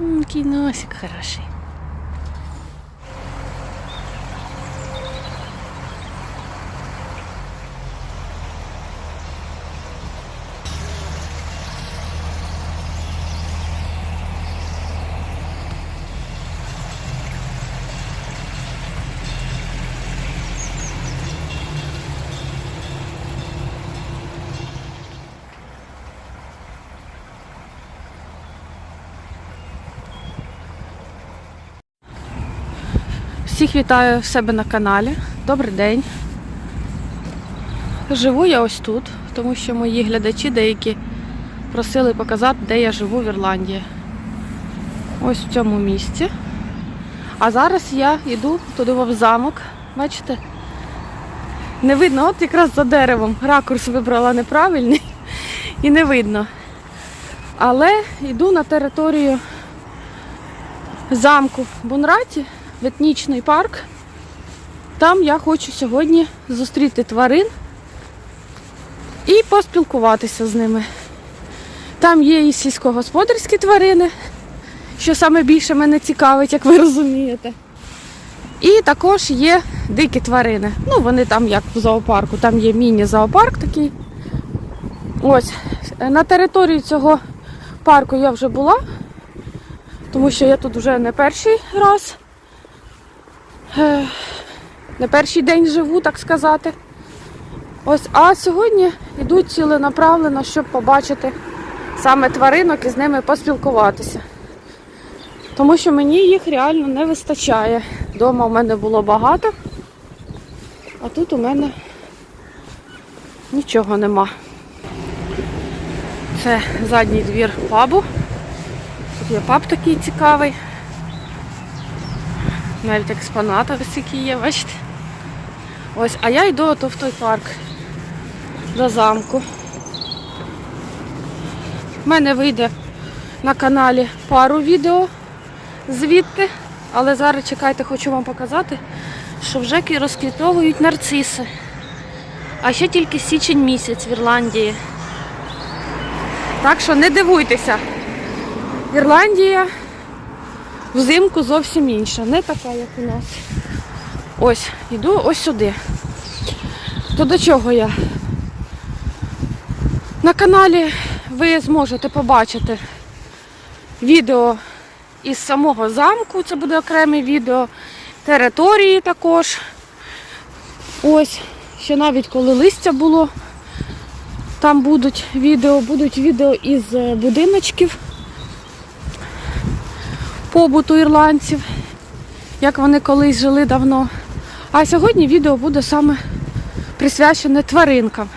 Який носик хороший. Всіх вітаю в себе на каналі. Добрий день. Живу я ось тут, тому що мої глядачі деякі просили показати, де я живу в Ірландії. Ось в цьому місці. А зараз я йду туди в замок. Бачите? Не видно, от якраз за деревом. Ракурс вибрала неправильний і не видно. Але йду на територію замку Бунраті, в етнічний парк. Там я хочу сьогодні зустріти тварин і поспілкуватися з ними. Там є і сільськогосподарські тварини, що саме більше мене цікавить, як ви розумієте. І також є дикі тварини. Ну, вони там як в зоопарку, там є міні-зоопарк такий. Ось, на території цього парку я вже була, тому що я тут вже не перший раз, не перший день живу, так сказати. Ось, а сьогодні йду ціленаправлено, щоб побачити саме тваринок і з ними поспілкуватися. Тому що мені їх реально не вистачає. Дома в мене було багато, а тут у мене нічого нема. Це задній двір пабу. Тут є паб такий цікавий. Навіть експонати ось які є, бачите. Ось, а я йду ото в той парк до замку. У мене вийде на каналі пару відео звідти, але зараз чекайте, хочу вам показати, що вже розквітовують нарциси. А ще тільки січень місяць в Ірландії. Так що не дивуйтеся. Ірландія взимку зовсім інша, не така, як у нас. Ось, йду ось сюди. То до чого я? На каналі ви зможете побачити відео із самого замку, це буде окреме відео, території також. Ось, ще навіть коли листя було, там будуть відео, будуть відео із е, будиночків побуту ірландців, як вони колись жили давно. А сьогодні відео буде саме присвячене тваринкам.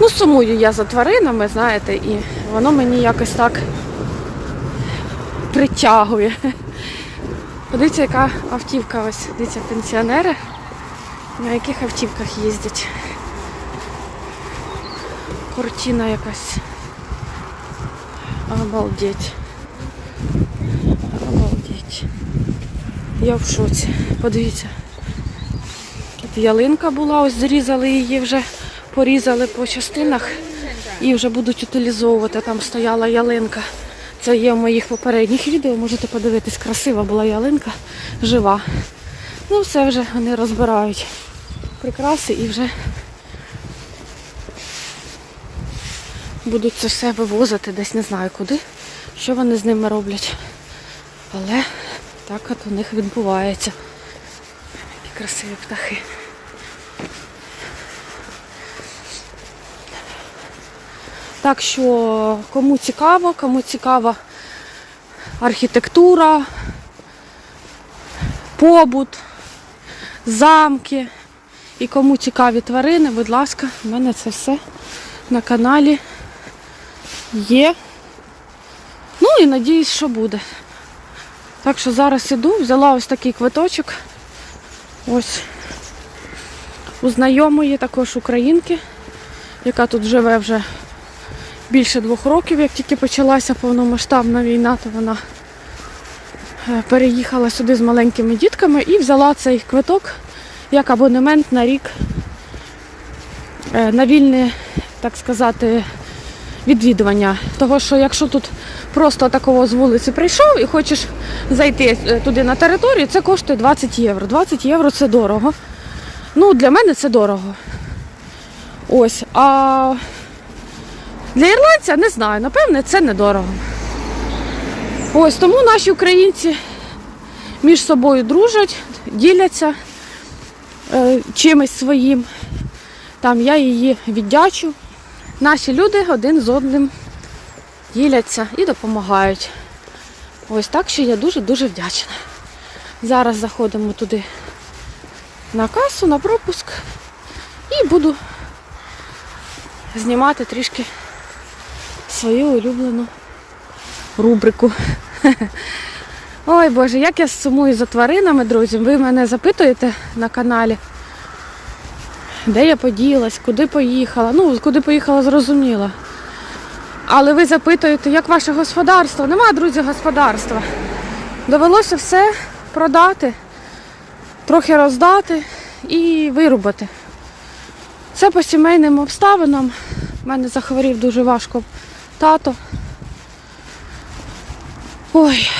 Ну, сумую я за тваринами, знаєте, і воно мені якось так притягує. Подивіться, яка автівка ось, дивіться, пенсіонери, на яких автівках їздять. Картина якась. Обалдеть. Обалдеть. Я в шоці. Подивіться. Тут ялинка була, ось зрізали її вже, порізали по частинах і вже будуть утилізовувати. Там стояла ялинка. Це є в моїх попередніх відео, можете подивитись, красива була ялинка, жива. Ну все вже вони розбирають прикраси і вже будуть це все вивозити десь не знаю куди, що вони з ними роблять. Але так от у них відбувається. Які красиві птахи. Так що кому цікаво, кому цікава архітектура, побут, замки і кому цікаві тварини, будь ласка, в мене це все на каналі є. Ну і надіюсь, що буде. Так що зараз іду, взяла ось такий квиточок. Ось у знайомої також українки, яка тут живе вже більше двох років, як тільки почалася повномасштабна війна, то вона е, переїхала сюди з маленькими дітками і взяла цей квиток як абонемент на рік е, на вільне, так сказати, відвідування. Того, що якщо тут просто такого з вулиці прийшов і хочеш зайти е, туди на територію, це коштує 20 євро. 20 євро це дорого. Ну, для мене це дорого. Ось. А для ірландця не знаю, напевне, це недорого. Ось тому наші українці між собою дружать, діляться е, чимось своїм. Там я її віддячу. Наші люди один з одним діляться і допомагають. Ось так що я дуже-дуже вдячна. Зараз заходимо туди на касу, на пропуск і буду знімати трішки свою улюблену рубрику. Ой Боже, як я сумую за тваринами, друзі. Ви мене запитуєте на каналі, де я поділась, куди поїхала. Ну, куди поїхала, зрозуміло. Але ви запитуєте, як ваше господарство? Нема, друзі, господарства. Довелося все продати, трохи роздати і вирубати. Це по сімейним обставинам. У мене захворів дуже важко тато. Ой,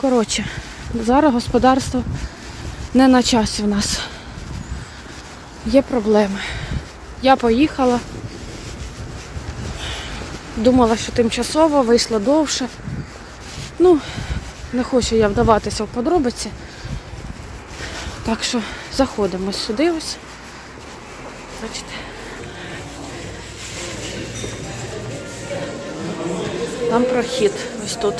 коротше, зараз господарство не на часі в нас. Є проблеми. Я поїхала. Думала, що тимчасово, вийшло довше. Ну, не хочу я вдаватися в подробиці. Так що заходимо сюди ось. Бачите. Там прохід. Ось тут.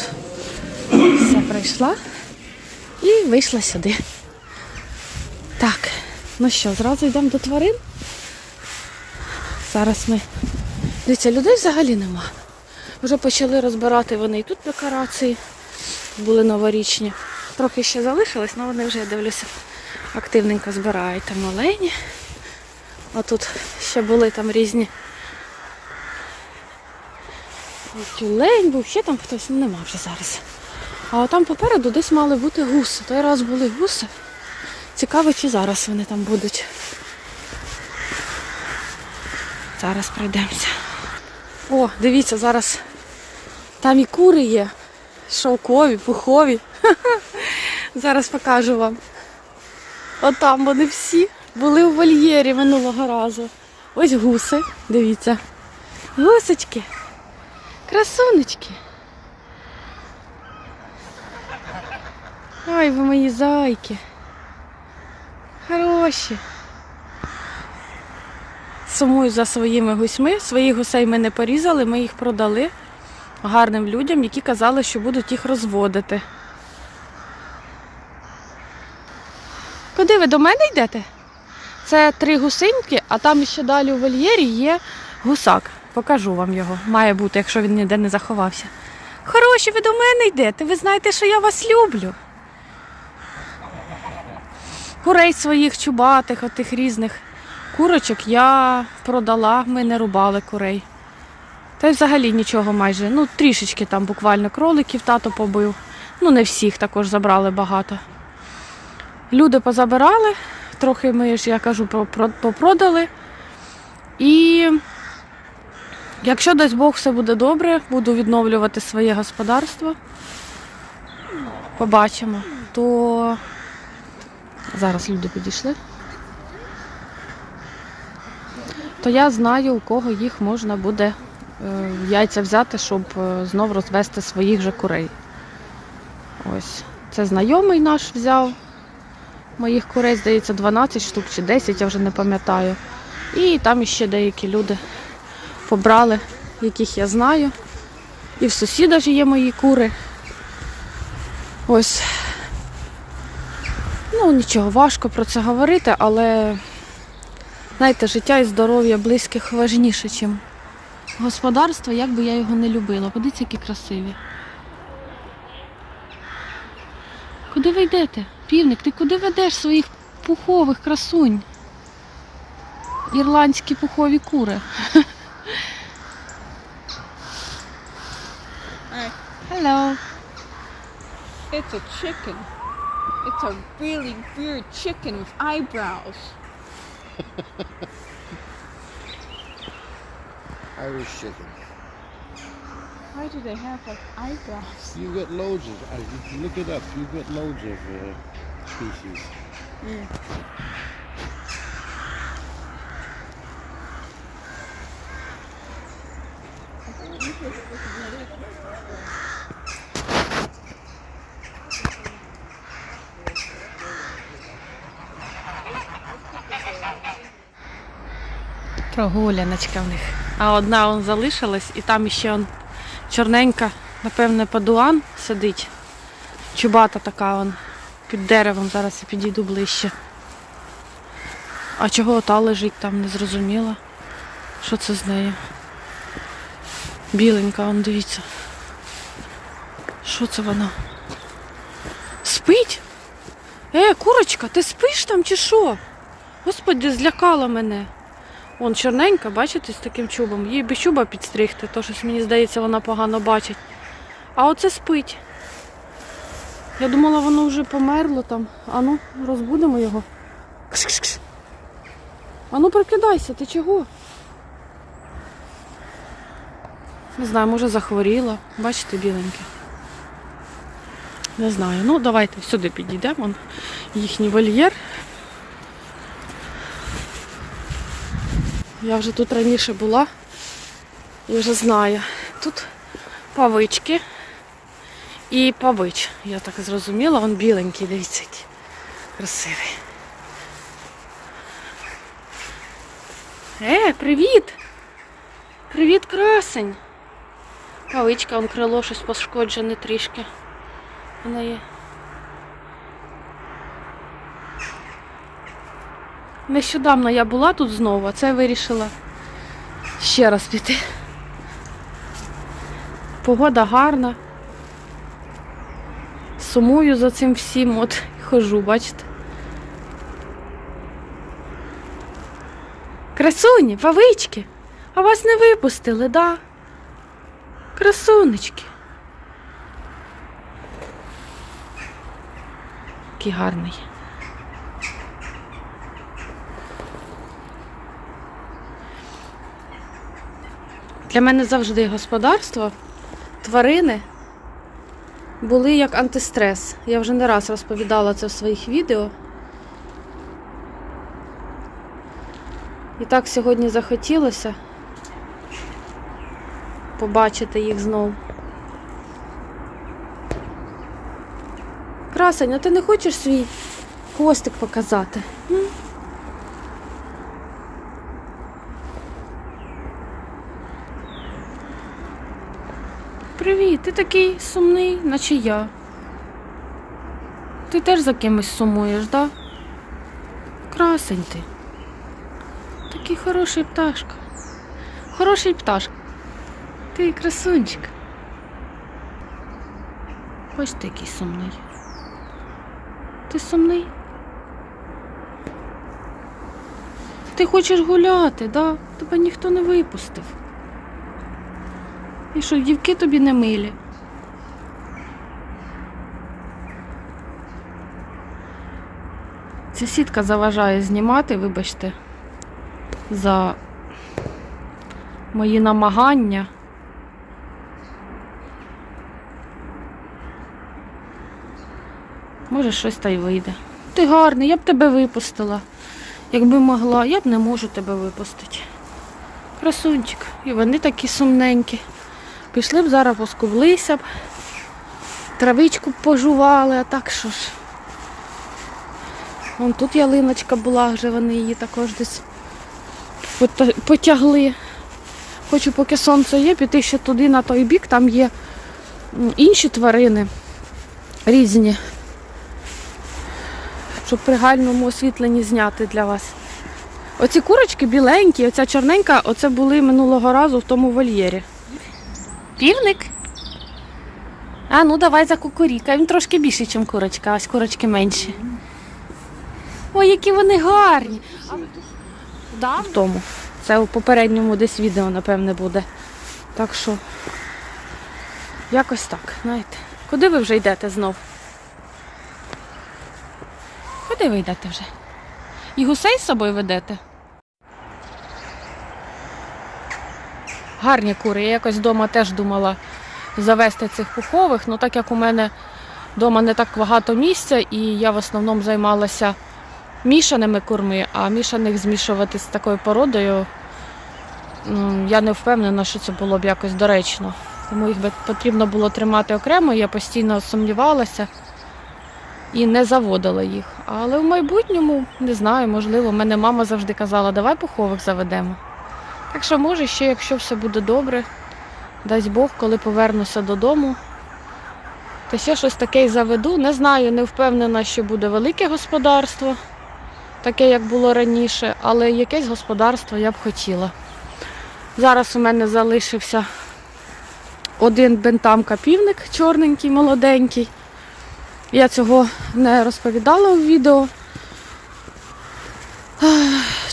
Все пройшла і вийшла сюди. Ну що, зразу йдемо до тварин. Зараз ми. Дивіться, людей взагалі нема. Вже почали розбирати вони і тут декорації. Були новорічні. Трохи ще залишилось, але вони вже, я дивлюся, активненько збирають там олені. А тут ще були там різні. Тюлень був, ще там хтось, ну нема вже зараз. А там попереду десь мали бути гуси. Той раз були гуси. Цікаво, чи зараз вони там будуть. Зараз пройдемося. О, дивіться, зараз там і кури є. Шовкові, пухові. Зараз покажу вам. Отам вони всі були у вольєрі минулого разу. Ось гуси, дивіться. Гусочки. Красунечки. Ой, ви мої зайки. Хороші. Сумую за своїми гусьми. Своїх гусей ми не порізали, ми їх продали гарним людям, які казали, що будуть їх розводити. Куди ви до мене йдете? Це три гусинки, а там ще далі у вольєрі є гусак. Покажу вам його. Має бути, якщо він ніде не заховався. Хороші, ви до мене йдете. Ви знаєте, що я вас люблю. Курей своїх чубатих, отих різних курочок я продала, ми не рубали курей. Та й взагалі нічого майже. Ну, трішечки там буквально кроликів тато побив. Ну, не всіх також забрали багато. Люди позабирали, трохи ми ж, я кажу, про- про- попродали. І якщо дасть Бог все буде добре, буду відновлювати своє господарство. Побачимо, то зараз люди підійшли. То я знаю, у кого їх можна буде е, яйця взяти, щоб е, знов розвести своїх же курей. Ось. Це знайомий наш взяв. Моїх курей, здається, 12 штук чи 10, я вже не пам'ятаю. І там іще деякі люди побрали, яких я знаю. І в сусіда ж є мої кури. Ось. Ну, нічого, важко про це говорити, але знаєте, життя і здоров'я близьких важніше, ніж господарство, як би я його не любила. Подивіться, які красиві. Куди ви йдете? Півник, ти куди ведеш своїх пухових красунь? Ірландські пухові кури. Hello. It's a chicken. It's a really weird chicken with eyebrows. Irish chicken. Why do they have like eyebrows? You get loads of. Uh, you look it up. You get loads of uh, species. Прогуляночка в них. А одна он залишилась, і там ще он чорненька, напевне, падуан сидить. Чубата така он під деревом. Зараз я підійду ближче. А чого ота лежить там, не зрозуміла. Що це з нею? Біленька, он дивіться. Що це вона? Спить? Е, курочка, ти спиш там чи що? Господи, злякала мене. Вон чорненька, бачите, з таким чубом. Їй би чуба підстригти, то щось мені здається, вона погано бачить. А оце спить. Я думала, воно вже померло там. Ану, розбудемо його. Кш-кш-кш. Ану, прокидайся, ти чого? Не знаю, може захворіла. Бачите, біленьке. Не знаю. Ну, давайте сюди підійдемо. Їхній вольєр. Я вже тут раніше була і вже знаю. Тут павички і павич. Я так зрозуміла, він біленький, дивіться, який красивий. Е, привіт! Привіт, красень! Павичка, он крило щось пошкоджене трішки. Вона є. Нещодавно я була тут знову, а це вирішила ще раз піти. Погода гарна. Сумую за цим всім, от хожу, бачите. Красуні, павички, а вас не випустили, да? Красунечки. Який гарний. Для мене завжди господарство, тварини були як антистрес. Я вже не раз розповідала це в своїх відео. І так сьогодні захотілося побачити їх знов. Красень, а ти не хочеш свій хвостик показати? Привіт, ти такий сумний, наче я. Ти теж за кимось сумуєш, да? Красень ти. Такий хороший пташка. Хороший пташка. Ти красунчик. Ось ти який сумний. Ти сумний? Ти хочеш гуляти, да? Тебе ніхто не випустив. І що, дівки тобі не милі? Ця сітка заважає знімати, вибачте, за мої намагання. Може, щось та й вийде. Ти гарний, я б тебе випустила. Якби могла, я б не можу тебе випустити. Красунчик. І вони такі сумненькі. Пішли б зараз поскублися б, травичку пожували, а так що ж. Вон тут ялиночка була, вже вони її також десь потягли. Хочу, поки сонце є, піти ще туди на той бік, там є інші тварини різні. Щоб при гальному освітленні зняти для вас. Оці курочки біленькі, оця чорненька, оце були минулого разу в тому вольєрі. Півник? А ну давай за кукуріка. Він трошки більший, ніж курочка, ось курочки менші. Ой, які вони гарні. Да? В тому. Це у попередньому десь відео, напевне, буде. Так що, якось так, знаєте. Куди ви вже йдете знов? Куди ви йдете вже? І гусей з собою ведете? Гарні кури. Я якось вдома теж думала завести цих пухових, ну так як у мене вдома не так багато місця, і я в основному займалася мішаними курми, а мішаних змішувати з такою породою. ну, Я не впевнена, що це було б якось доречно. Тому їх би потрібно було тримати окремо, я постійно сумнівалася і не заводила їх. Але в майбутньому не знаю, можливо, в мене мама завжди казала, давай пухових заведемо. Так що, може, ще, якщо все буде добре, дасть Бог, коли повернуся додому, то ще щось таке й заведу. Не знаю, не впевнена, що буде велике господарство, таке, як було раніше, але якесь господарство я б хотіла. Зараз у мене залишився один бентамка півник чорненький, молоденький. Я цього не розповідала у відео.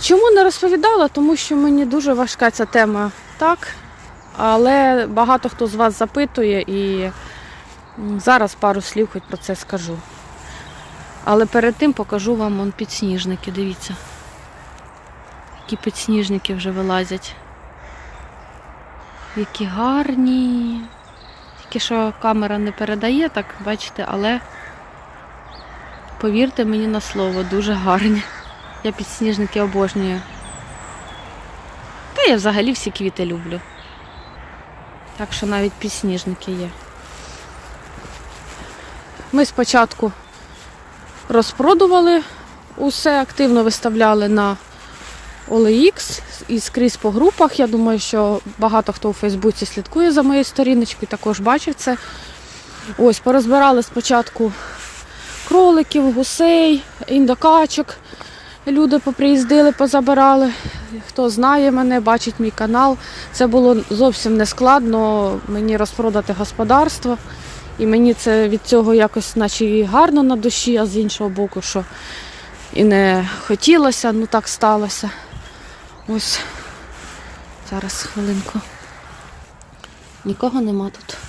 Чому не розповідала? Тому що мені дуже важка ця тема, так. Але багато хто з вас запитує і зараз пару слів хоч про це скажу. Але перед тим покажу вам вон підсніжники, дивіться. Які підсніжники вже вилазять. Які гарні. Тільки що камера не передає, так бачите, але повірте мені на слово, дуже гарні. Я підсніжники обожнюю. Та я взагалі всі квіти люблю. Так що навіть підсніжники є. Ми спочатку розпродували усе, активно виставляли на OLX і скрізь по групах. Я думаю, що багато хто у Фейсбуці слідкує за моєю сторіночкою, також бачив це. Ось, порозбирали спочатку кроликів, гусей, індокачок. Люди поприїздили, позабирали. Хто знає мене, бачить мій канал. Це було зовсім не складно мені розпродати господарство. І мені це від цього якось наче і гарно на душі, а з іншого боку, що і не хотілося, ну так сталося. Ось зараз хвилинку. Нікого нема тут.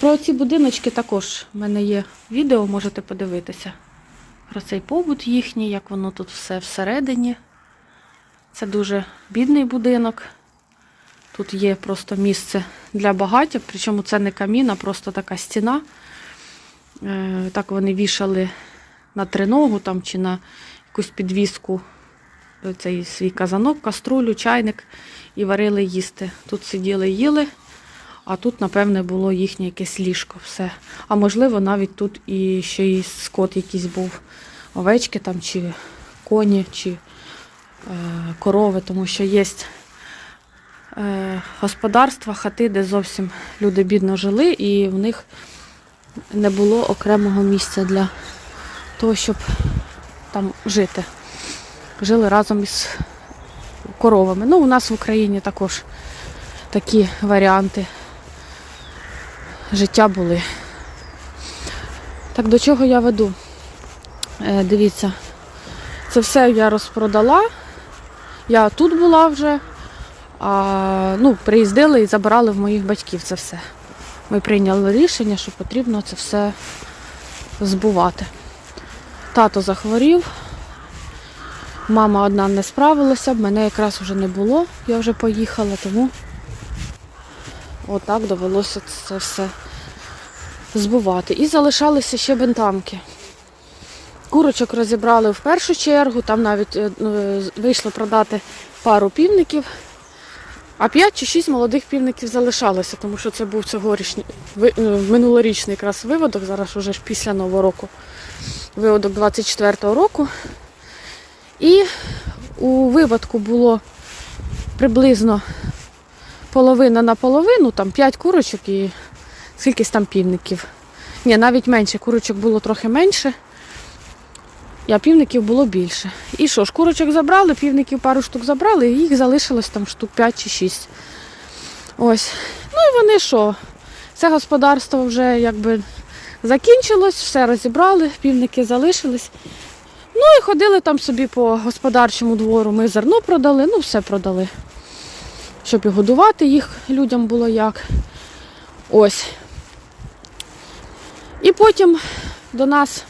Про ці будиночки також в мене є відео, можете подивитися. Про цей побут їхній, як воно тут все всередині. Це дуже бідний будинок. Тут є просто місце для багаття, причому це не камін, а просто така стіна. Е, Так вони вішали на триногу там, чи на якусь підвіску е, цей свій казанок, каструлю, чайник і варили їсти. Тут сиділи, їли, а тут, напевне, було їхнє якесь ліжко. все. А можливо, навіть тут і ще й скот якийсь був. Овечки там, чи коні, чи е, корови, тому що є е, господарства, хати, де зовсім люди бідно жили, і в них не було окремого місця для того, щоб там жити. Жили разом із коровами. Ну, у нас в Україні також такі варіанти життя були. Так до чого я веду? Е, дивіться, це все я розпродала. Я тут була вже, а, ну, приїздили і забирали в моїх батьків це все. Ми прийняли рішення, що потрібно це все збувати. Тато захворів, мама одна не справилася, мене якраз вже не було, я вже поїхала, тому отак довелося це все збувати. І залишалися ще бентамки. Курочок розібрали в першу чергу, там навіть е, е, вийшло продати пару півників, а 5 чи 6 молодих півників залишалося, тому що це був цьогорічний, е, минулорічний якраз виводок, зараз вже ж після Нового року, виводок 24-го року. І у виводку було приблизно половина на половину, там 5 курочок і скількись там півників. Ні, навіть менше, курочок було трохи менше. А півників було більше. І що ж, курочок забрали, півників пару штук забрали, і їх залишилось там штук 5 чи 6. Ось. Ну і вони що? Це господарство вже якби закінчилось, все розібрали, півники залишились. Ну і ходили там собі по господарчому двору. Ми зерно продали, ну все продали. Щоб і годувати їх людям було як. Ось. І потім до нас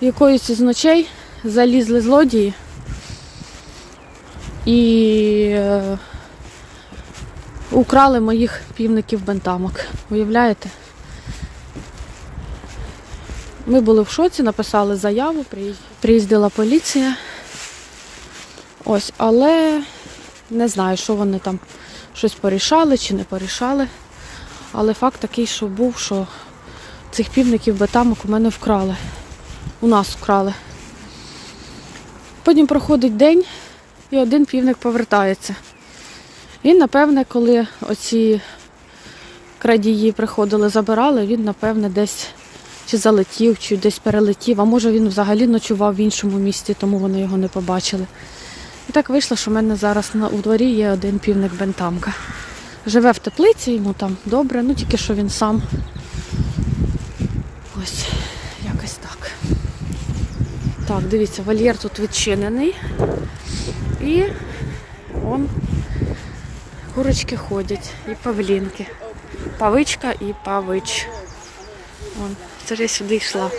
якоїсь із ночей залізли злодії. і е, украли моїх півників бентамок. Уявляєте? Ми були в шоці, написали заяву, приїздила поліція. Ось, але не знаю, що вони там щось порішали чи не порішали. Але факт такий, що був, що цих півників бетамок у мене вкрали. У нас вкрали. Потім проходить день і один півник повертається. Він, напевне, коли оці крадії приходили, забирали, він, напевне, десь чи залетів, чи десь перелетів, а може він взагалі ночував в іншому місті, тому вони його не побачили. І так вийшло, що в мене зараз у дворі є один півник бентамка. Живе в теплиці, йому там добре, ну тільки що він сам. Ось, якось так. Так, дивіться, вольєр тут відчинений. І он курочки ходять, і павлінки. Павичка і павич. Вон, це ж я сюди йшла.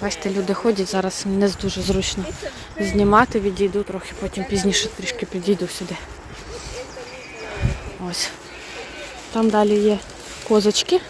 Бачите, люди ходять, зараз не дуже зручно знімати, відійду трохи, потім пізніше трішки підійду сюди. Ось. Там далі є козочки.